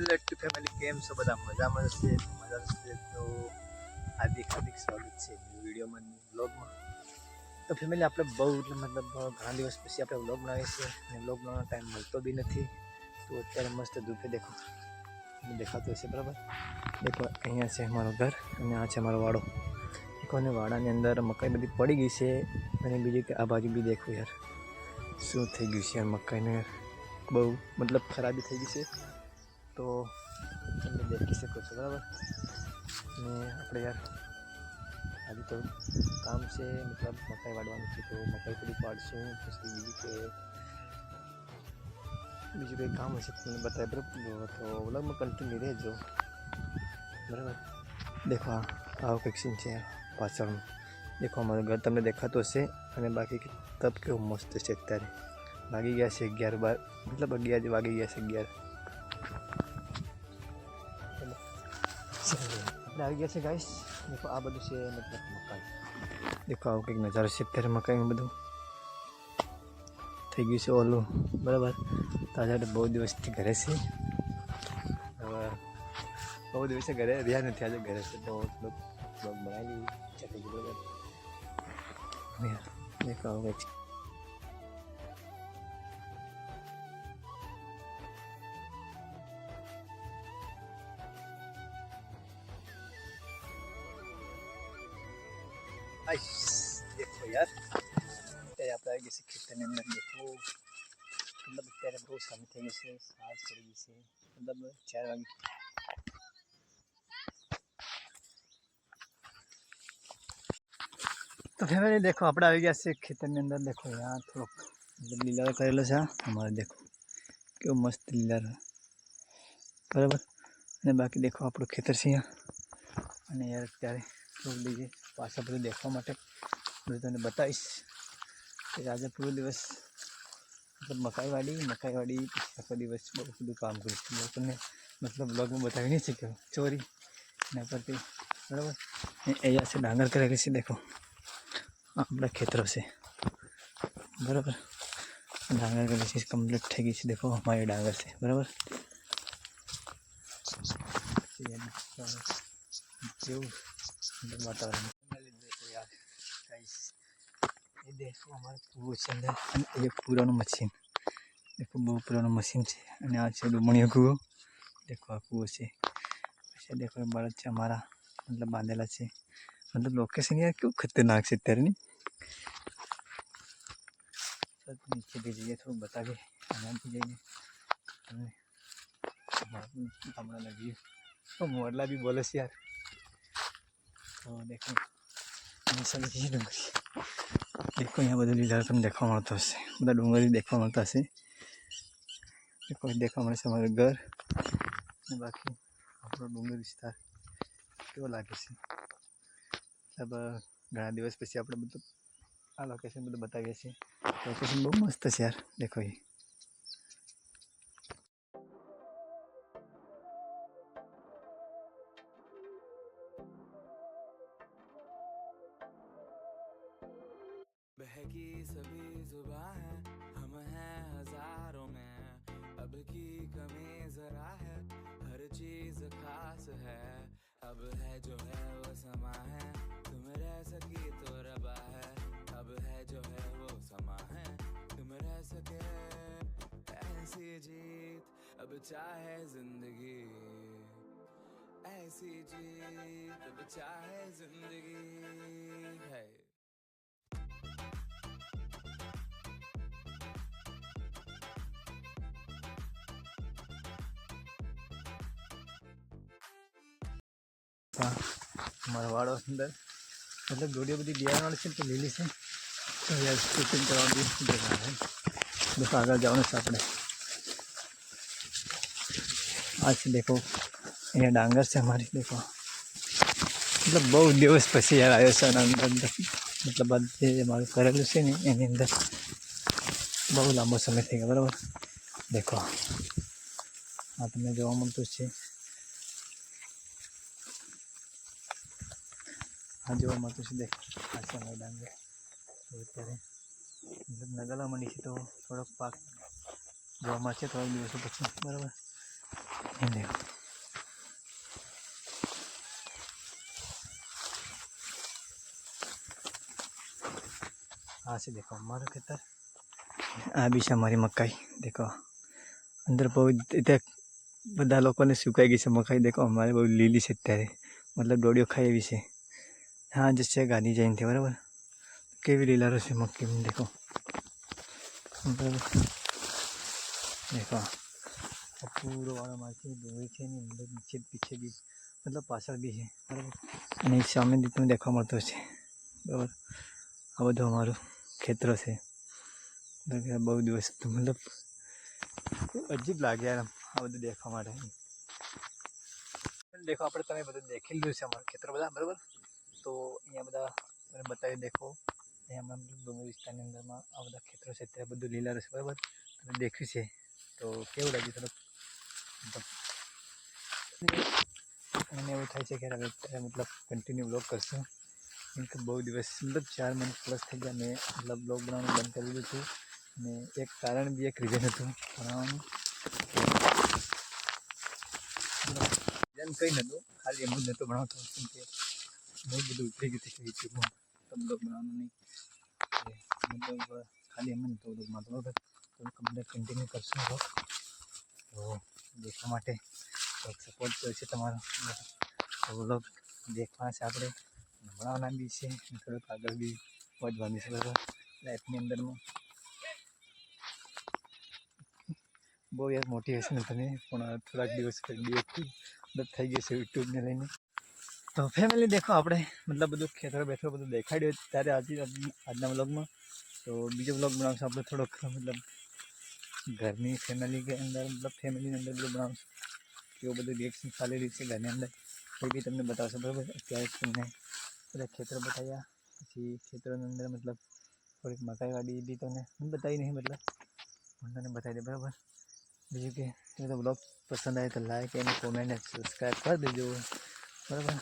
Hello two family કેમ છો? બધા મજામાં છે? મજા છે? તો હાર્દિક હાર્દિક સ્વાગત છે વિડીયોમાં બ્લોગમાં તો ફેમિલી આપણે બહુ એટલે મતલબ ઘણા દિવસ પછી આપણે વ્લોગ બનાવીએ છીએ અને બ્લોગ બનાવવાનો ટાઈમ મળતો બી નથી. તો અત્યારે મસ્ત ધૂપે દેખો. દેખાતું હશે, બરાબર? દેખો, અહીંયા છે મારું ઘર અને આ છે મારો વાડો. દેખો, અને વાડાની અંદર મકાઈ બધી પડી ગઈ છે અને બીજી કે આ બાજુ બી દેખો યાર. શું થઈ ગયું છે યાર મકાઈને? બહુ, મતલબ ખરાબી થઈ ગઈ છે. તો તમે દેખી શકો છો બરાબર ને આપણે યાર આજે તો કામ છે મતલબ મકાઈ વાળવાનું છે તો મકાઈ થોડી પાડશું પછી બીજું કે બીજું કંઈ કામ હશે તો તમને બતાવે બરાબર તો વ્લોગમાં કન્ટિન્યુ રહેજો બરાબર દેખો આ આવો કંઈક સીન છે પાછળનું દેખો અમારું ઘર તમને દેખાતું હશે અને બાકી તબ કેવું મસ્ત છે અત્યારે વાગી ગયા છે અગિયાર બાર મતલબ અગિયાર વાગી ગયા છે અગિયાર આવી ગયા છે ગાઈસ દેખો આ બધું છે મતલબ મકાઈ દેખો આવું કંઈક નજારો છે અત્યારે મકાઈમાં બધું થઈ ગયું છે ઓલું બરાબર તાજા બહુ દિવસથી ઘરે છે હવે બહુ દિવસે ઘરે રહ્યા નથી આજે ઘરે છે તો થોડુંક બ્લોગ બનાવી યાર દેખો આવું કંઈક છે. આઈસ દેખો યાર અત્યારે આપણે આવી ગયા છે ખેતરની અંદર દેખો મતલબ અત્યારે બહુ સામે થઈ ગઈ છે સાજ પડી ગઈ છે મતલબ ચાર વાગે તો ફેમિલી દેખો આપણે આવી ગયા છે ખેતરની અંદર દેખો યાર થોડોક મતલબ લીલા કરેલો છે આ અમારે દેખો કેવું મસ્ત લીલા બરાબર અને બાકી દેખો આપણું ખેતર છે અહીંયા અને યાર અત્યારે લઈએ પાછા બધું દેખવા માટે બધું તમને બતાવીશ. કે આજે પૂરો દિવસ મતલબ મકાઈ વાડી મકાઈ વાડી પછી આખો દિવસ બહુ બધું કામ કરીશ તમને મતલબ બ્લોગમાં બતાવી નહીં શક્યો. ચોરી એના પરથી બરાબર? અહીંયા છે ડાંગર કરેલી છે દેખો. આપણા ખેતરો છે. બરાબર? ડાંગર કરેલી છે કમ્પ્લીટ થઈ ગઈ છે દેખો. અમારી ડાંગર છે. બરાબર? જેવું વાતાવરણ દેખો અમારે પૂરો છે અંદર અને એક પૂરાનું મશીન દેખો બહુ પૂરાનું મશીન છે અને આ છે ડુમણીઓ કૂવો દેખો આ કૂવો છે પછી દેખો બળદ છે અમારા મતલબ બાંધેલા છે મતલબ લોકેશન કેવું ખતરનાક છે અત્યારની નીચેથી જઈએ થોડું બતાવીએ અહીંયાથી જઈને હમણાં લગીએ મોરલા બી બોલે છે યાર. તો દેખો છે ડુંગળી દેખો અહીંયા બધું લીલા તમને દેખવા મળતો હશે બધા ડુંગરી દેખવા મળતા હશે દેખો દેખવા મળે છે અમારું ઘર અને બાકી આપણો ડુંગર વિસ્તાર કેવો લાગે છે ઘણા દિવસ પછી આપણે બધું આ લોકેશન બધું બતાવીએ છીએ લોકેશન બહુ મસ્ત છે યાર દેખો એ बहकी सभी जुबा है, हम हैं हज़ारों में। अब की कमी जरा है, हर चीज़ खास है। अब है जो है वो समा है, तुम रह सकी तो रबा है। अब है जो है वो समा है, तुम रह सके। ऐसी जीत, अब चाहे ज़िंदगी। ऐसी जीत, अब चाहे ज़िंदगी। है। હા અમારો વાડો અંદર મતલબ દોડીઓ બધી બિયારવાળી છે ને તો લીલી છે તો યાર શૂટિંગ કરવા બી જગા છે દેખો આગળ જવાનું છે આપણે આ છે દેખો અહીંયા ડાંગર છે અમારી દેખો મતલબ બહુ દિવસ પછી યાર આવ્યો છે આના અંદર અંદર મતલબ આ જે મારું કરેલું છે ને એની અંદર બહુ લાંબો સમય થઈ ગયો બરાબર દેખો આ તમને જોવા મળતું છે हाँ जो मत देख। अच्छा, मतलब नगला मंडी से तो थोड़ा पाक, जो मैं थोड़ा दिवस पी बराबर। हाँ से देखो, मारो खेतर आ भी से हमारी मकाई, देखो। अंदर बहुत इतने बदा लोगों सुकाई गई से मकाई, देखो, हमारे बहुत लीली से अत्यारे मतलब डोड़ियों खाई भी से। હા, જે છે ગાંધી જયંતિ, બરાબર? કેવી લીલારો છે મક્કી દેખો. બરાબર. દેખો. પૂરો વાળો માંથી ડોળી છે ને, અંદર નીચે પીછે બી, મતલબ પાછળ બી છે, બરાબર? અને સામે તમને દેખવા મળતો છે, બરાબર? આ બધું અમારું ખેતર છે. બહુ દિવસ મતલબ અજીબ લાગે યાર આ બધું દેખવા માટે. દેખો, આપણે તમે બધું દેખી લીધું છે અમારું ખેતરો બધા, બરાબર? તો અહીંયા બધા મને બતાવી દેખો. અહીંયા મતલબ ડુંગર વિસ્તારની અંદરમાં આ બધા ખેતરો છે ત્યાં બધું લીલા રહેશે, બરાબર? તમે દેખ્યું છે. તો કેવું લાગ્યું થોડુંક મને એવું થાય છે કે હવે મતલબ કન્ટિન્યુ બ્લોગ કરશું. કેમ કે બહુ દિવસ, મતલબ ચાર મહિના પ્લસ થઈ ગયા મેં મતલબ બ્લોગ બનાવવાનું બંધ કરી દીધું હતું અને એક કારણ બી, એક રીઝન હતું. બનાવવાનું રીઝન કંઈ નહોતું. ખાલી એમ જ નહોતું બનાવતો. કેમ કે બહુ બધું ઉતરી ગયું હતું યુટ્યુબમાં તો બ્લોગ બનાવવાનું મતલબ ખાલી એમ જ નહોતું બ્લોગમાં તમે તો કન્ટિન્યુ કરશો તો દેખવા માટે સપોર્ટ કર્યો છે તમારો. તો બ્લોગ દેખવાના છે આપણે. ભણાવવાના બી છે. થોડુંક આગળ બી વધવાની છે બરાબર લાઈફની અંદરમાં બહુ યાર મોટિવેશન તમે. પણ થોડાક દિવસ મતલબ થઈ ગયું છે યુટ્યુબને લઈને. તો ફેમિલી દેખો આપણે મતલબ બધું ખેતર બેઠો બધું દેખાડ્યું ત્યારે આજે આજના વ્લોગમાં તો બીજો વ્લોગ બનાવશું આપણે થોડોક મતલબ ઘરની ફેમિલી કે અંદર મતલબ ફેમિલીની અંદર બધું બનાવશું કેવું બધું રિએક્શન ચાલી રહ્યું છે ઘરની અંદર એ બી તમને બતાવશે બરાબર અત્યારે તમને બધા ખેતર બતાવ્યા પછી ખેતરોની અંદર મતલબ થોડીક મકાઈ વાડી બી તમને બતાવી નહીં મતલબ હું તને બતાવી દે બરાબર બીજું કે એ તો બ્લોગ પસંદ આવે તો લાઈક અને કોમેન્ટ અને સબસ્ક્રાઈબ કરી દેજો બરાબર